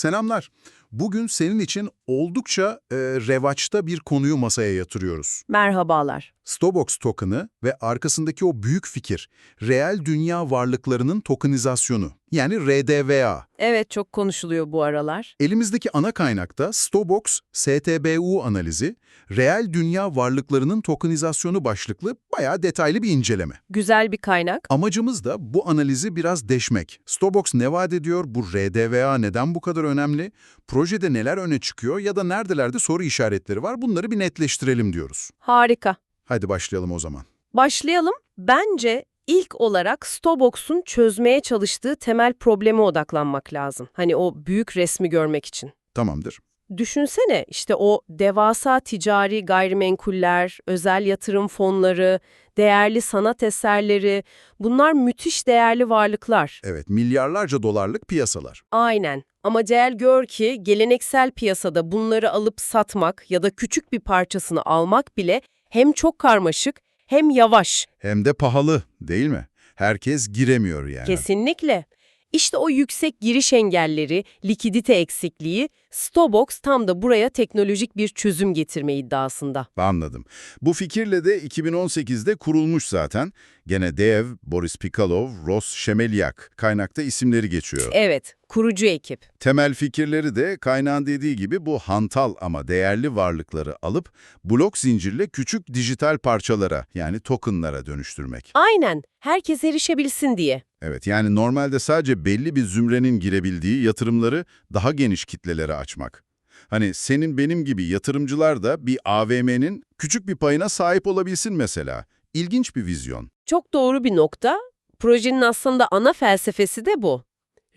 Selamlar. Bugün senin için oldukça e, revaçta bir konuyu masaya yatırıyoruz. Merhabalar. Stobox token'ı ve arkasındaki o büyük fikir, reel dünya varlıklarının tokenizasyonu, yani RDVA. Evet çok konuşuluyor bu aralar. Elimizdeki ana kaynakta Stobox STBU analizi, reel dünya varlıklarının tokenizasyonu başlıklı bayağı detaylı bir inceleme. Güzel bir kaynak. Amacımız da bu analizi biraz deşmek. Stobox ne vaat ediyor, bu RDVA neden bu kadar önemli, projede neler öne çıkıyor ya da neredelerde soru işaretleri var bunları bir netleştirelim diyoruz. Harika. Hadi başlayalım o zaman. Başlayalım. Bence ilk olarak Stobox'un çözmeye çalıştığı temel probleme odaklanmak lazım. Hani o büyük resmi görmek için. Tamamdır. Düşünsene işte o devasa ticari gayrimenkuller, özel yatırım fonları, değerli sanat eserleri, bunlar müthiş değerli varlıklar. Evet, milyarlarca dolarlık piyasalar. Aynen. Ama gel gör ki geleneksel piyasada bunları alıp satmak ya da küçük bir parçasını almak bile hem çok karmaşık hem yavaş. Hem de pahalı, değil mi? Herkes giremiyor yani. Kesinlikle. İşte o yüksek giriş engelleri, likidite eksikliği, Stobox tam da buraya teknolojik bir çözüm getirme iddiasında. Anladım. Bu fikirle de 2018'de kurulmuş zaten. Gene Dev, Boris Pikalov, Ross Şemelyak kaynakta isimleri geçiyor. Evet, kurucu ekip. Temel fikirleri de kaynağın dediği gibi bu hantal ama değerli varlıkları alıp blok zincirle küçük dijital parçalara yani tokenlara dönüştürmek. Aynen, herkes erişebilsin diye. Evet yani normalde sadece belli bir zümrenin girebildiği yatırımları daha geniş kitlelere açmak. Hani senin benim gibi yatırımcılar da bir AVM'nin küçük bir payına sahip olabilsin mesela. İlginç bir vizyon. Çok doğru bir nokta. Projenin aslında ana felsefesi de bu.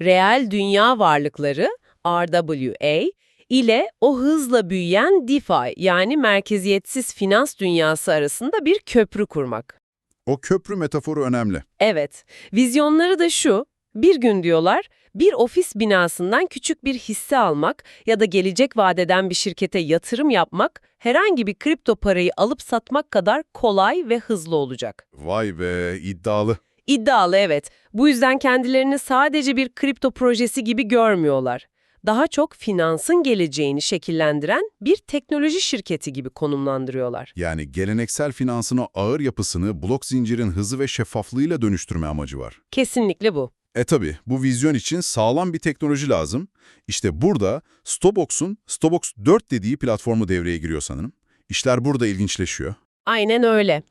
Reel dünya varlıkları, RWA, ile o hızla büyüyen DeFi yani merkeziyetsiz finans dünyası arasında bir köprü kurmak. O köprü metaforu önemli. Evet, vizyonları da şu, bir gün diyorlar, bir ofis binasından küçük bir hisse almak ya da gelecek vadeden bir şirkete yatırım yapmak, herhangi bir kripto parayı alıp satmak kadar kolay ve hızlı olacak. Vay be iddialı. İddialı evet. Bu yüzden kendilerini sadece bir kripto projesi gibi görmüyorlar. Daha çok finansın geleceğini şekillendiren bir teknoloji şirketi gibi konumlandırıyorlar. Yani geleneksel finansın o ağır yapısını blok zincirin hızı ve şeffaflığıyla dönüştürme amacı var. Kesinlikle bu. E tabi bu vizyon için sağlam bir teknoloji lazım. İşte burada Stobox'un Stobox 4 dediği platformu devreye giriyor sanırım. İşler burada ilginçleşiyor. Aynen öyle.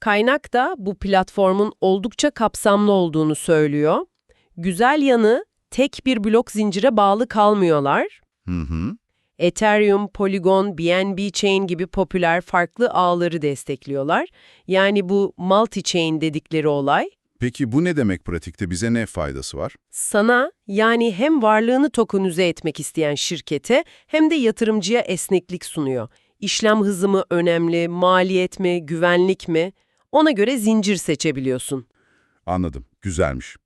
Kaynak da bu platformun oldukça kapsamlı olduğunu söylüyor. Güzel yanı tek bir blok zincire bağlı kalmıyorlar. Hı hı. Ethereum, Polygon, BNB Chain gibi popüler farklı ağları destekliyorlar. Yani bu multi-chain dedikleri olay Peki bu ne demek pratikte bize ne faydası var? sana yani hem varlığını tokenize etmek isteyen şirkete hem de yatırımcıya esneklik sunuyor. İşlem hızı mı önemli, maliyet mi, güvenlik mi? Ona göre zincir seçebiliyorsun. Anladım, güzelmiş.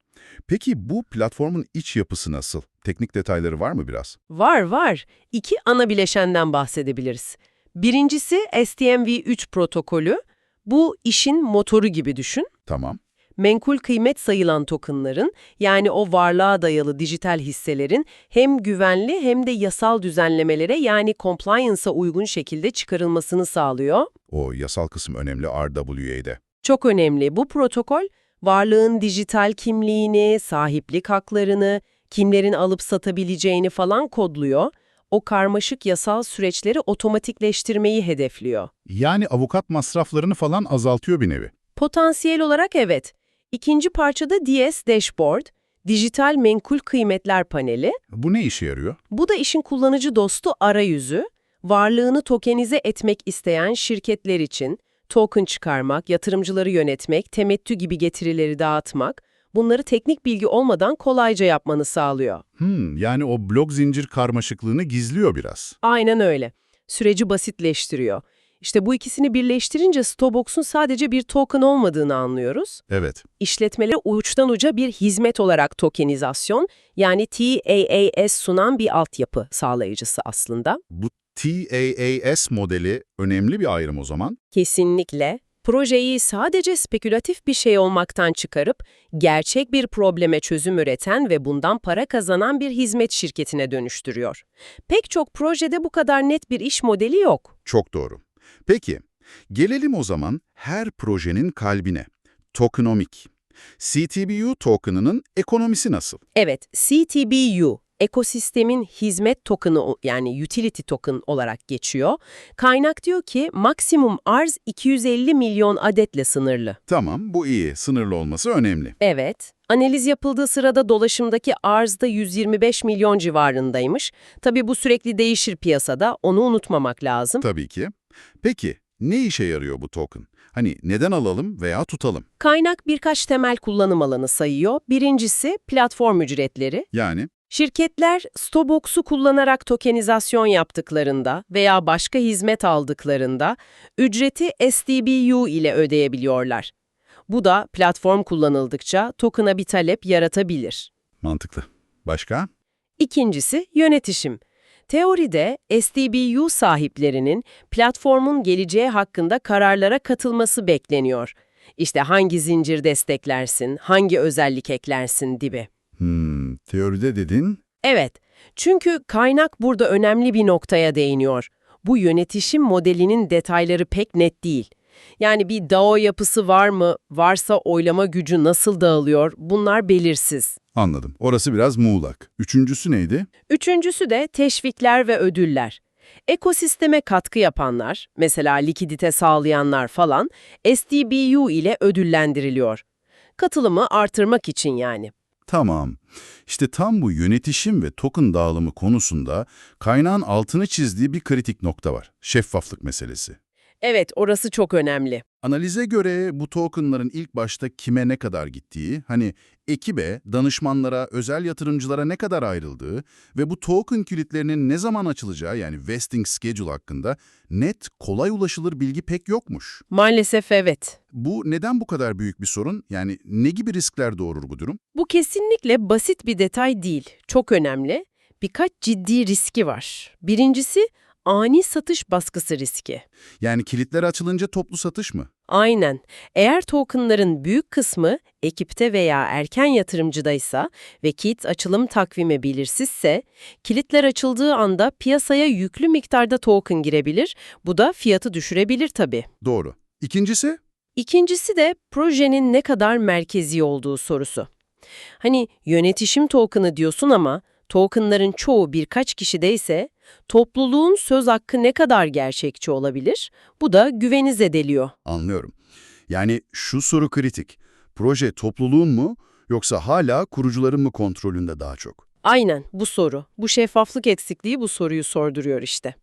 Peki bu platformun iç yapısı nasıl? Teknik detayları var mı biraz? Var var. İki ana bileşenden bahsedebiliriz. Birincisi STMV3 protokolü. Bu işin motoru gibi düşün. Tamam. Menkul kıymet sayılan tokenların yani o varlığa dayalı dijital hisselerin hem güvenli hem de yasal düzenlemelere yani compliance'a uygun şekilde çıkarılmasını sağlıyor. O yasal kısım önemli RWA'de. Çok önemli. Bu protokol varlığın dijital kimliğini, sahiplik haklarını, kimlerin alıp satabileceğini falan kodluyor. O karmaşık yasal süreçleri otomatikleştirmeyi hedefliyor. Yani avukat masraflarını falan azaltıyor bir nevi. Potansiyel olarak evet. İkinci parçada DS Dashboard, dijital menkul kıymetler paneli. Bu ne işe yarıyor? Bu da işin kullanıcı dostu arayüzü. Varlığını tokenize etmek isteyen şirketler için token çıkarmak, yatırımcıları yönetmek, temettü gibi getirileri dağıtmak, bunları teknik bilgi olmadan kolayca yapmanı sağlıyor. Hmm, yani o blok zincir karmaşıklığını gizliyor biraz. Aynen öyle. Süreci basitleştiriyor. İşte bu ikisini birleştirince Stobox'un sadece bir token olmadığını anlıyoruz. Evet. işletmelere uçtan uca bir hizmet olarak tokenizasyon yani TAAS sunan bir altyapı sağlayıcısı aslında. Bu TAAS modeli önemli bir ayrım o zaman. Kesinlikle Projeyi sadece spekülatif bir şey olmaktan çıkarıp gerçek bir probleme çözüm üreten ve bundan para kazanan bir hizmet şirketine dönüştürüyor. Pek çok projede bu kadar net bir iş modeli yok. Çok doğru. Peki, gelelim o zaman her projenin kalbine. Tokenomik. CTBU token'ının ekonomisi nasıl? Evet, CTBU, ekosistemin hizmet token'ı yani utility token olarak geçiyor. Kaynak diyor ki maksimum arz 250 milyon adetle sınırlı. Tamam, bu iyi. Sınırlı olması önemli. Evet, analiz yapıldığı sırada dolaşımdaki arz da 125 milyon civarındaymış. Tabii bu sürekli değişir piyasada, onu unutmamak lazım. Tabii ki. Peki, ne işe yarıyor bu token? Hani neden alalım veya tutalım? Kaynak birkaç temel kullanım alanı sayıyor. Birincisi platform ücretleri. Yani Şirketler Stobox'u kullanarak tokenizasyon yaptıklarında veya başka hizmet aldıklarında ücreti SDBU ile ödeyebiliyorlar. Bu da platform kullanıldıkça token'a bir talep yaratabilir. mantıklı. Başka? İkincisi yönetişim. Teoride SDBU sahiplerinin platformun geleceği hakkında kararlara katılması bekleniyor. İşte hangi zincir desteklersin, hangi özellik eklersin gibi. Hmm, teoride dedin. Evet, çünkü kaynak burada önemli bir noktaya değiniyor. Bu yönetişim modelinin detayları pek net değil. Yani bir DAO yapısı var mı, varsa oylama gücü nasıl dağılıyor, bunlar belirsiz. Anladım. Orası biraz muğlak. Üçüncüsü neydi? Üçüncüsü de teşvikler ve ödüller. Ekosisteme katkı yapanlar, mesela likidite sağlayanlar falan, SDBU ile ödüllendiriliyor. Katılımı artırmak için yani. Tamam. İşte tam bu yönetişim ve token dağılımı konusunda kaynağın altını çizdiği bir kritik nokta var. Şeffaflık meselesi. Evet, orası çok önemli. Analize göre bu tokenların ilk başta kime ne kadar gittiği, hani ekibe, danışmanlara, özel yatırımcılara ne kadar ayrıldığı ve bu token kilitlerinin ne zaman açılacağı yani vesting schedule hakkında net, kolay ulaşılır bilgi pek yokmuş. Maalesef evet. Bu neden bu kadar büyük bir sorun? Yani ne gibi riskler doğurur bu durum? Bu kesinlikle basit bir detay değil. Çok önemli. Birkaç ciddi riski var. Birincisi ani satış baskısı riski. Yani kilitler açılınca toplu satış mı? Aynen. Eğer tokenların büyük kısmı ekipte veya erken yatırımcıdaysa ve kit açılım takvimi belirsizse, kilitler açıldığı anda piyasaya yüklü miktarda token girebilir. Bu da fiyatı düşürebilir tabii. Doğru. İkincisi? İkincisi de projenin ne kadar merkezi olduğu sorusu. Hani yönetişim token'ı diyorsun ama tokenların çoğu birkaç kişideyse topluluğun söz hakkı ne kadar gerçekçi olabilir? Bu da güveni zedeliyor. Anlıyorum. Yani şu soru kritik. Proje topluluğun mu yoksa hala kurucuların mı kontrolünde daha çok? Aynen bu soru. Bu şeffaflık eksikliği bu soruyu sorduruyor işte.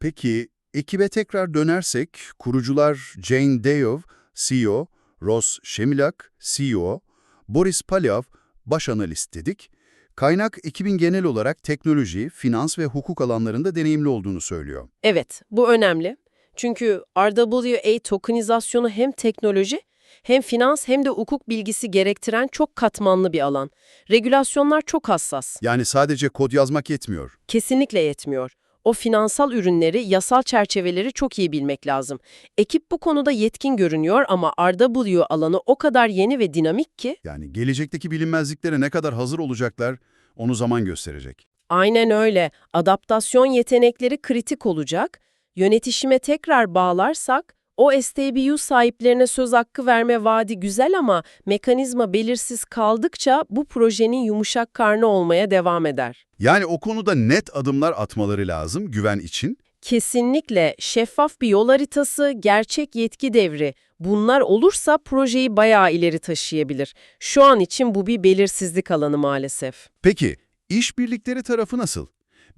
Peki ekibe tekrar dönersek kurucular Jane Deov, CEO, Ross Şemilak, CEO, Boris Palyav, baş analist dedik. Kaynak ekibin genel olarak teknoloji, finans ve hukuk alanlarında deneyimli olduğunu söylüyor. Evet, bu önemli. Çünkü RWA tokenizasyonu hem teknoloji, hem finans hem de hukuk bilgisi gerektiren çok katmanlı bir alan. Regülasyonlar çok hassas. Yani sadece kod yazmak yetmiyor. Kesinlikle yetmiyor. O finansal ürünleri, yasal çerçeveleri çok iyi bilmek lazım. Ekip bu konuda yetkin görünüyor ama RWA alanı o kadar yeni ve dinamik ki. Yani gelecekteki bilinmezliklere ne kadar hazır olacaklar onu zaman gösterecek. Aynen öyle. Adaptasyon yetenekleri kritik olacak. Yönetişime tekrar bağlarsak, o STBU sahiplerine söz hakkı verme vaadi güzel ama mekanizma belirsiz kaldıkça bu projenin yumuşak karnı olmaya devam eder. Yani o konuda net adımlar atmaları lazım güven için. Kesinlikle şeffaf bir yol haritası, gerçek yetki devri. Bunlar olursa projeyi bayağı ileri taşıyabilir. Şu an için bu bir belirsizlik alanı maalesef. Peki, işbirlikleri tarafı nasıl?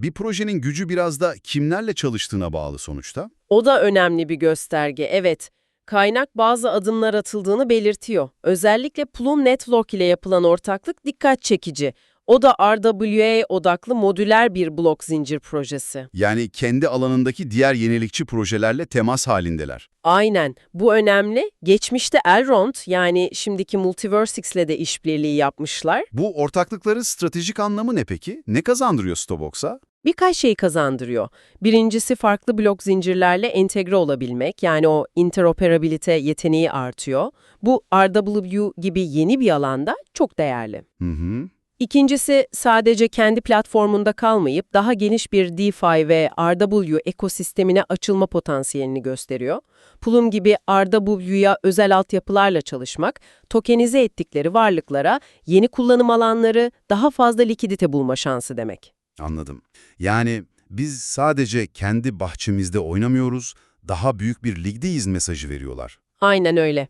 Bir projenin gücü biraz da kimlerle çalıştığına bağlı sonuçta. O da önemli bir gösterge, evet. Kaynak bazı adımlar atıldığını belirtiyor. Özellikle Plum Network ile yapılan ortaklık dikkat çekici. O da RWA odaklı modüler bir blok zincir projesi. Yani kendi alanındaki diğer yenilikçi projelerle temas halindeler. Aynen. Bu önemli. Geçmişte Elrond yani şimdiki Multiversix ile de işbirliği yapmışlar. Bu ortaklıkların stratejik anlamı ne peki? Ne kazandırıyor Stobox'a? Birkaç şey kazandırıyor. Birincisi farklı blok zincirlerle entegre olabilmek, yani o interoperabilite yeteneği artıyor. Bu RW gibi yeni bir alanda çok değerli. Hı hı. İkincisi sadece kendi platformunda kalmayıp daha geniş bir DeFi ve RW ekosistemine açılma potansiyelini gösteriyor. Plum gibi RW'ya özel altyapılarla çalışmak, tokenize ettikleri varlıklara yeni kullanım alanları, daha fazla likidite bulma şansı demek. Anladım. Yani biz sadece kendi bahçemizde oynamıyoruz, daha büyük bir ligdeyiz mesajı veriyorlar. Aynen öyle.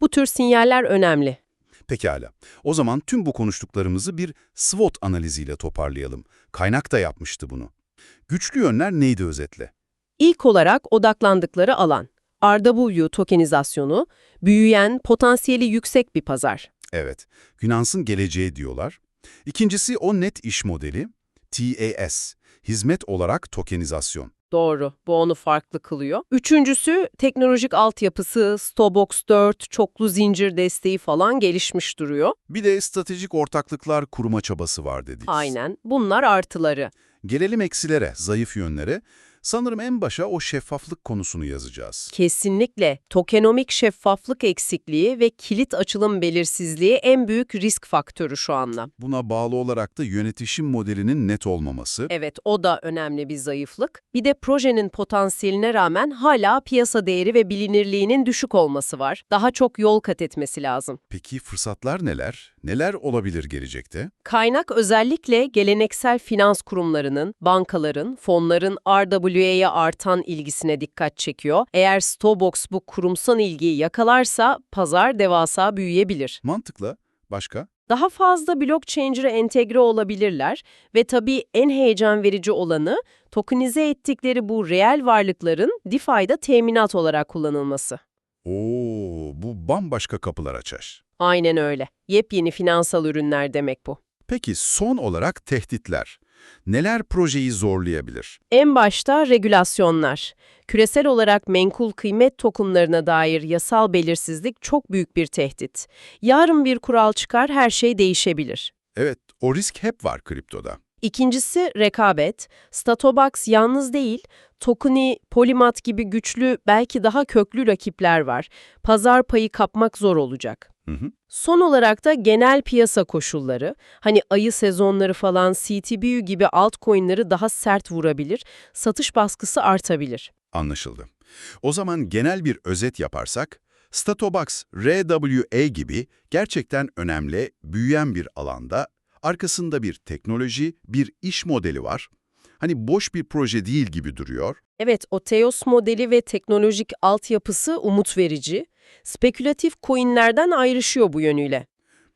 Bu tür sinyaller önemli. Pekala. O zaman tüm bu konuştuklarımızı bir SWOT analiziyle toparlayalım. Kaynak da yapmıştı bunu. Güçlü yönler neydi özetle? İlk olarak odaklandıkları alan. RW tokenizasyonu, büyüyen, potansiyeli yüksek bir pazar. Evet, Finansın geleceği diyorlar. İkincisi o net iş modeli, TAS, hizmet olarak tokenizasyon. Doğru, bu onu farklı kılıyor. Üçüncüsü, teknolojik altyapısı, Stobox 4, çoklu zincir desteği falan gelişmiş duruyor. Bir de stratejik ortaklıklar kurma çabası var dedik. Aynen, bunlar artıları. Gelelim eksilere, zayıf yönlere. Sanırım en başa o şeffaflık konusunu yazacağız. Kesinlikle tokenomik şeffaflık eksikliği ve kilit açılım belirsizliği en büyük risk faktörü şu anda. Buna bağlı olarak da yönetişim modelinin net olmaması. Evet, o da önemli bir zayıflık. Bir de projenin potansiyeline rağmen hala piyasa değeri ve bilinirliğinin düşük olması var. Daha çok yol kat etmesi lazım. Peki fırsatlar neler? Neler olabilir gelecekte? Kaynak özellikle geleneksel finans kurumlarının, bankaların, fonların RWA'ya artan ilgisine dikkat çekiyor. Eğer Stobox bu kurumsal ilgiyi yakalarsa pazar devasa büyüyebilir. Mantıklı. Başka? Daha fazla blockchain'e entegre olabilirler ve tabii en heyecan verici olanı tokenize ettikleri bu reel varlıkların DeFi'da teminat olarak kullanılması. Oo, bu bambaşka kapılar açar. Aynen öyle. Yepyeni finansal ürünler demek bu. Peki son olarak tehditler. Neler projeyi zorlayabilir? En başta regülasyonlar. Küresel olarak menkul kıymet tokenlarına dair yasal belirsizlik çok büyük bir tehdit. Yarın bir kural çıkar her şey değişebilir. Evet, o risk hep var kriptoda. İkincisi rekabet. Statobox yalnız değil, Tokeni, Polymath gibi güçlü, belki daha köklü rakipler var. Pazar payı kapmak zor olacak. Hı hı. Son olarak da genel piyasa koşulları, hani ayı sezonları falan CTBU gibi altcoin'leri daha sert vurabilir, satış baskısı artabilir. Anlaşıldı. O zaman genel bir özet yaparsak, Statobox, RWA gibi gerçekten önemli, büyüyen bir alanda, arkasında bir teknoloji, bir iş modeli var. Hani boş bir proje değil gibi duruyor. Evet, o Teos modeli ve teknolojik altyapısı umut verici. Spekülatif coinlerden ayrışıyor bu yönüyle.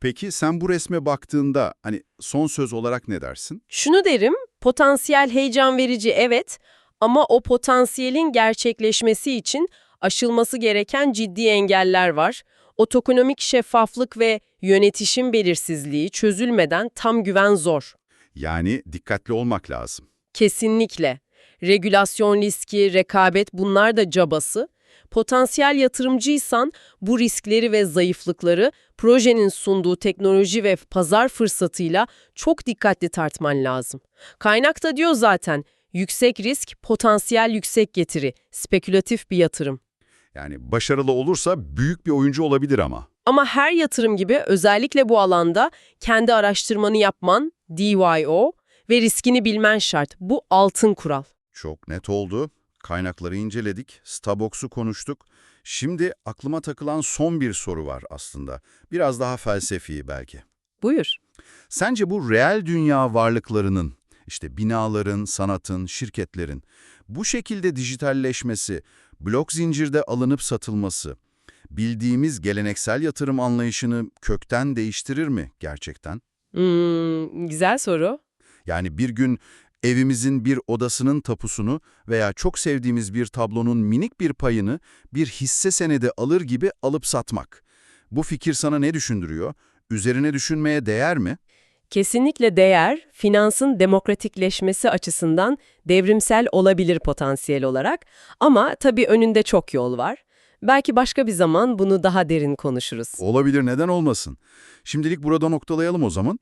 Peki sen bu resme baktığında hani son söz olarak ne dersin? Şunu derim, potansiyel heyecan verici evet ama o potansiyelin gerçekleşmesi için aşılması gereken ciddi engeller var. O tokenomik şeffaflık ve yönetişim belirsizliği çözülmeden tam güven zor. Yani dikkatli olmak lazım. Kesinlikle. Regülasyon riski, rekabet bunlar da cabası. Potansiyel yatırımcıysan bu riskleri ve zayıflıkları projenin sunduğu teknoloji ve pazar fırsatıyla çok dikkatli tartman lazım. Kaynak da diyor zaten, yüksek risk, potansiyel yüksek getiri, spekülatif bir yatırım. Yani başarılı olursa büyük bir oyuncu olabilir ama. Ama her yatırım gibi özellikle bu alanda kendi araştırmanı yapman, DYO ve riskini bilmen şart. Bu altın kural. Çok net oldu. Kaynakları inceledik, Stabox'u konuştuk. Şimdi aklıma takılan son bir soru var aslında. Biraz daha felsefi belki. Buyur. Sence bu reel dünya varlıklarının, işte binaların, sanatın, şirketlerin bu şekilde dijitalleşmesi, blok zincirde alınıp satılması, bildiğimiz geleneksel yatırım anlayışını kökten değiştirir mi gerçekten? Hmm, güzel soru. Yani bir gün evimizin bir odasının tapusunu veya çok sevdiğimiz bir tablonun minik bir payını bir hisse senedi alır gibi alıp satmak. Bu fikir sana ne düşündürüyor? Üzerine düşünmeye değer mi? Kesinlikle değer, finansın demokratikleşmesi açısından devrimsel olabilir potansiyel olarak ama tabii önünde çok yol var. Belki başka bir zaman bunu daha derin konuşuruz. Olabilir, neden olmasın? Şimdilik burada noktalayalım o zaman.